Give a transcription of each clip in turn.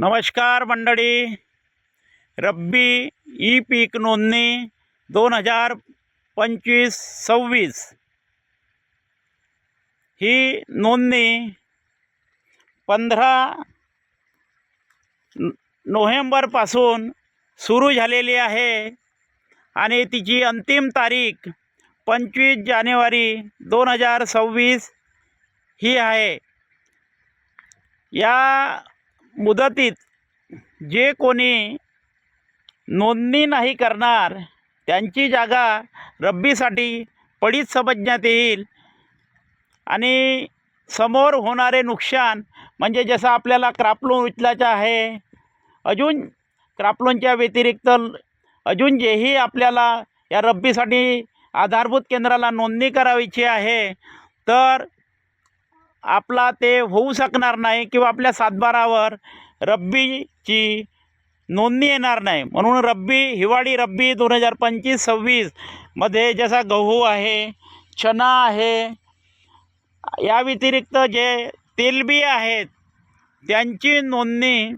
नमस्कार मंडळी. रब्बी ई पीक नोंदणी दोन हजार पंचवीस सव्वीस. ही नोंदणी पंधरा नोव्हेंबरपासून सुरू झालेली आहे आणि तिची अंतिम तारीख पंचवीस जानेवारी दोन हजार सव्वीस ही आहे. या मुदतीत जे कोणी नोंदणी नाही करणार त्यांची जागा रब्बीसाठी पडीत समजण्यात येईल. आणि समोर होणारे नुकसान म्हणजे जसं आपल्याला क्रापलोन उचलायचं आहे अजून क्रापलोनच्या व्यतिरिक्त अजून जेही आपल्याला या रब्बीसाठी आधारभूत केंद्राला नोंदणी करावीची आहे तर आपला ते होऊ शकणार नाही किंवा आपल्या सातबारावर रब्बीची नोंदणी येणार नाही. म्हणून रब्बी हिवाळी रब्बी दोन हजार पंचवीस सव्वीसमध्ये जसा गहू आहे चना आहे या व्यतिरिक्त जे तेलबी आहेत त्यांची नोंदणी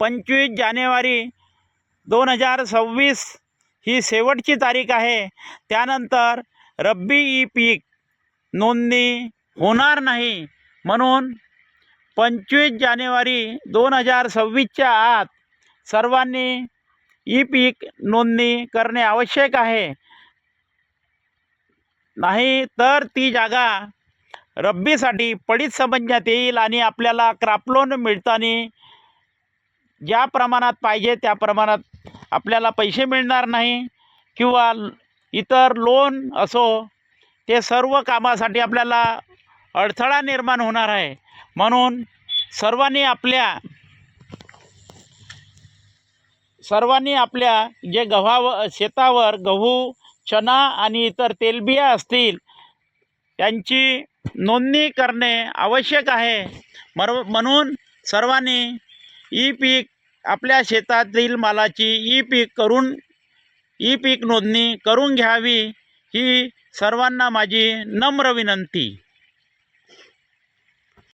पंचवीस जानेवारी दोन हजार सव्वीस ही शेवटची तारीख आहे. त्यानंतर रब्बी ई पीक नोंदणी होणार नाही. म्हणून पंचवीस जानेवारी दोन हजार सव्वीसच्या आत सर्वांनी ई पीक नोंदणी करणे आवश्यक आहे. नाही तर ती जागा रब्बीसाठी पडीत समजण्यात येईल आणि आपल्याला क्रापलोन मिळताना ज्या प्रमाणात पाहिजे त्या प्रमाणात आपल्याला पैसे मिळणार नाही किंवा इतर लोन असो ते सर्व कामासाठी आपल्याला अडथळा निर्माण होणार आहे. म्हणून सर्वांनी आपल्या सर्वांनी आपल्या जे गव्हावर शेतावर गहू चना आणि इतर तेलबिया असतील त्यांची नोंदणी करणे आवश्यक आहे. मर म्हणून सर्वांनी ई पीक आपल्या शेतातील मालाची ई पीक करून ई पीक नोंदणी करून घ्यावी ही सर्वांना माझी नम्र विनंती.